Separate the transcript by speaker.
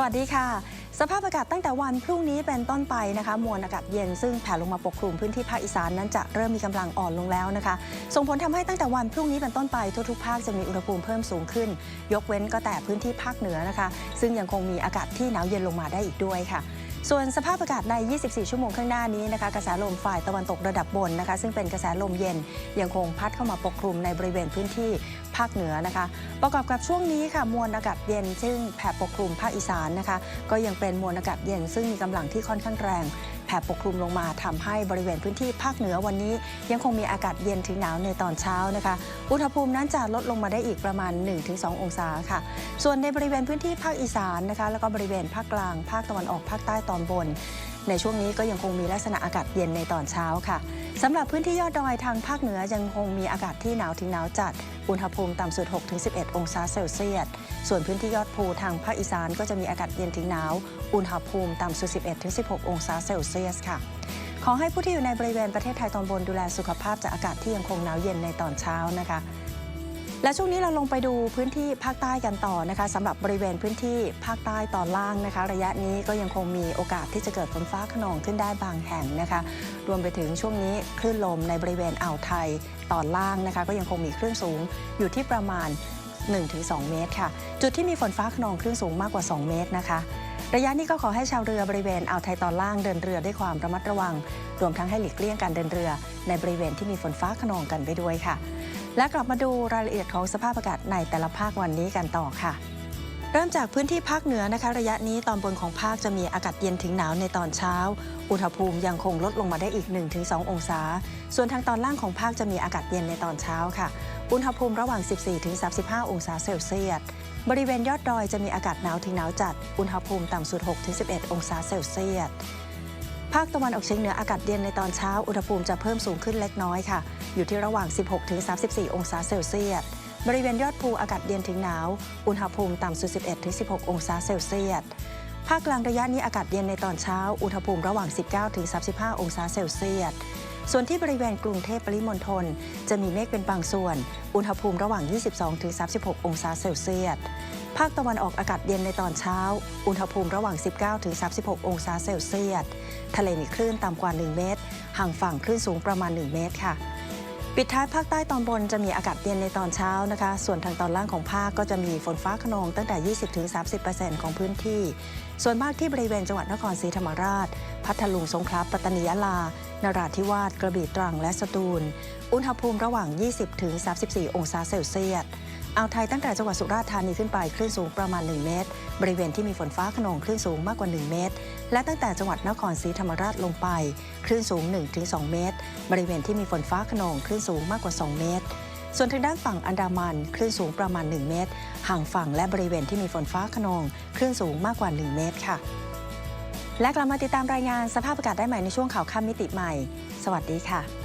Speaker 1: วัสดีค่ะ สภาพอากาศตั้งแต่วันพรุ่งนี้เป็นต้นไปนะคะมวลอากาศเย็นซึ่งแผ่ลงมาปกคลุมพื้นที่ภาคอีสานนั้นจะเริ่มมีกำลังอ่อนลงแล้วนะคะ ส่งผลทำให้ตั้งแต่วันพรุ่งนี้เป็นต้นไปทุกๆภาคจะมีอุณหภูมิเพิ่มสูงขึ้น ยกเว้นก็แต่พื้นที่ภาคเหนือนะคะ ซึ่งยังคงมีอากาศที่หนาวเย็นลงมาได้อีกด้วยค่ะ ส่วนสภาพอากาศใน 24 ชั่วโมงข้างหน้านี้นะคะกระแสลมฝ่ายตะวันตกระดับบนนะคะ ซึ่งเป็นกระแสลมเย็นยังคงพัดเข้ามาปกคลุมในบริเวณพื้นที่ภาคเหนือนะคะ ประกอบกับช่วงนี้ค่ะมวลอากาศเย็น ซึ่งแผ่ปกคลุมภาคอีสานนะคะ ก็ยังเป็นมวลอากาศเย็นซึ่งมีกำลังที่ค่อนข้างแรง ผ่ปกคลุมลงมาทำให้บริเวณพื้นที่ภาคเหนือวันนี้ ยังคงมีอากาศเย็นถึงหนาวในตอนเช้านะคะ อุณหภูมินั้นจะลดลงมาได้อีกประมาณ 1-2 องศาค่ะ ส่วนในบริเวณพื้นที่ภาคอีสานนะคะ แล้วก็บริเวณภาคกลาง ภาคตะวันออกภาคใต้ตอนบน ในช่วงนี้ก็ยังคงมีลักษณะอากาศเย็นในตอนเช้าค่ะสำหรับพื้นที่ยอดดอยทางภาคเหนือยังคงมีอากาศที่หนาวถึงหนาวจัด อุณหภูมิต่ำสุด 6-11 องศาเซลเซียส ส่วนพื้นที่ยอดภูทางภาคอีสานก็จะมีอากาศเย็นถึงหนาว อุณหภูมิต่ำสุด 11-16 องศาเซลเซียสค่ะ ขอให้ผู้ที่อยู่ในบริเวณประเทศไทยตอนบนดูแลสุขภาพจากอากาศที่ยังคงหนาวเย็นในตอนเช้านะคะ และช่วงนี้เราลงไปดูพื้นที่ภาคใต้กันต่อนะคะสำหรับบริเวณพื้นที่ภาคใต้ตอนล่างนะคะ ระยะนี้ก็ยังคงมีโอกาสที่จะเกิดฝนฟ้าขนองขึ้นได้บางแห่งนะคะ รวมไปถึงช่วงนี้คลื่นลมในบริเวณอ่าวไทยตอนล่างนะคะ ก็ยังคงมีคลื่นสูงอยู่ที่ประมาณ 1-2 เมตรค่ะ จุดที่มีฝนฟ้าขนองคลื่นสูงมากกว่า 2 เมตรนะคะ ระยะนี้ก็ขอให้ชาวเรือบริเวณอ่าวไทยตอนล่างเดินเรือด้วยความระมัดระวัง รวมทั้งให้หลีกเลี่ยงการเดินเรือ ในบริเวณที่มีฝนฟ้าขนองกันไปด้วยค่ะ และกลับมาดูรายละเอียดของสภาพอากาศในแต่ละภาควันนี้กันต่อค่ะ เริ่มจากพื้นที่ภาคเหนือนะคะ ระยะนี้ตอนบนของภาคจะมีอากาศเย็นถึงหนาวในตอนเช้า อุณหภูมิยังคงลดลงมาได้อีก 1-2 องศา ส่วนทางตอนล่างของภาคจะมีอากาศเย็นในตอนเช้าค่ะ อุณหภูมิระหว่าง 14-35 องศาเซลเซียสบริเวณยอดดอยจะมีอากาศหนาวถึงหนาวจัด อุณหภูมิต่ำสุด 6-11 องศาเซลเซียส ภาคตะวันออกเฉียงเหนืออากาศเย็นในตอนเช้า อุณหภูมิจะเพิ่มสูงขึ้นเล็กน้อยค่ะ อยู่ที่ระหว่าง 16-34 องศาเซลเซียส บริเวณยอดภูอากาศเย็นถึงหนาว อุณหภูมิต่ำสุด 11-16 องศาเซลเซียส ภาคกลางระยะนี้อากาศเย็นในตอนเช้า อุณหภูมิระหว่าง 19-35 องศาเซลเซียส ส่วนที่บริเวณกรุงเทพปริมณฑลจะมีเมฆเป็นบางส่วน อุณหภูมิระหว่าง 22-36 องศาเซลเซียส ภาคตะวันออกอากาศเย็นในตอนเช้า อุณหภูมิระหว่าง 19-36 องศาเซลเซียส ทะเลมีคลื่นต่ำกว่า 1 เมตร ห่างฝั่งคลื่นสูงประมาณ 1 เมตรค่ะปิดท้ายภาคใต้ตอนบนจะมีอากาศเย็นในตอนเช้านะคะ ส่วนทางตอนล่างของภาคก็จะมีฝนฟ้าขนองตั้งแต่ 20-30%ของพื้นที่ ส่วนมากที่บริเวณจังหวัดนครศรีธรรมราช พัทลุง สงขลา ปัตตานียะลา นราธิวาสกระบี่ตรังและสตูล อุณหภูมิระหว่าง 20 ถึง 34 องศาเซลเซียสอ่าวไทยตั้งแต่จังหวัดสุราษฎร์ธานีขึ้นไปคลื่นสูงประมาณ 1 เมตร บริเวณที่มีฝนฟ้าขนองคลื่นสูงมากกว่า 1 เมตร และตั้งแต่จังหวัดนครศรีธรรมราชลงไป คลื่นสูง 1-2 เมตร บริเวณที่มีฝนฟ้าขนองคลื่นสูงมากกว่า 2 เมตร ส่วนทางด้านฝั่งอันดามันคลื่นสูงประมาณ 1 เมตร ห่างฝั่งและบริเวณที่มีฝนฟ้าขนองคลื่นสูงมากกว่า 1 เมตรค่ะ และกลับมาติดตามรายงานสภาพอากาศได้ใหม่ในช่วงข่าวค่ำมิติใหม่ สวัสดีค่ะ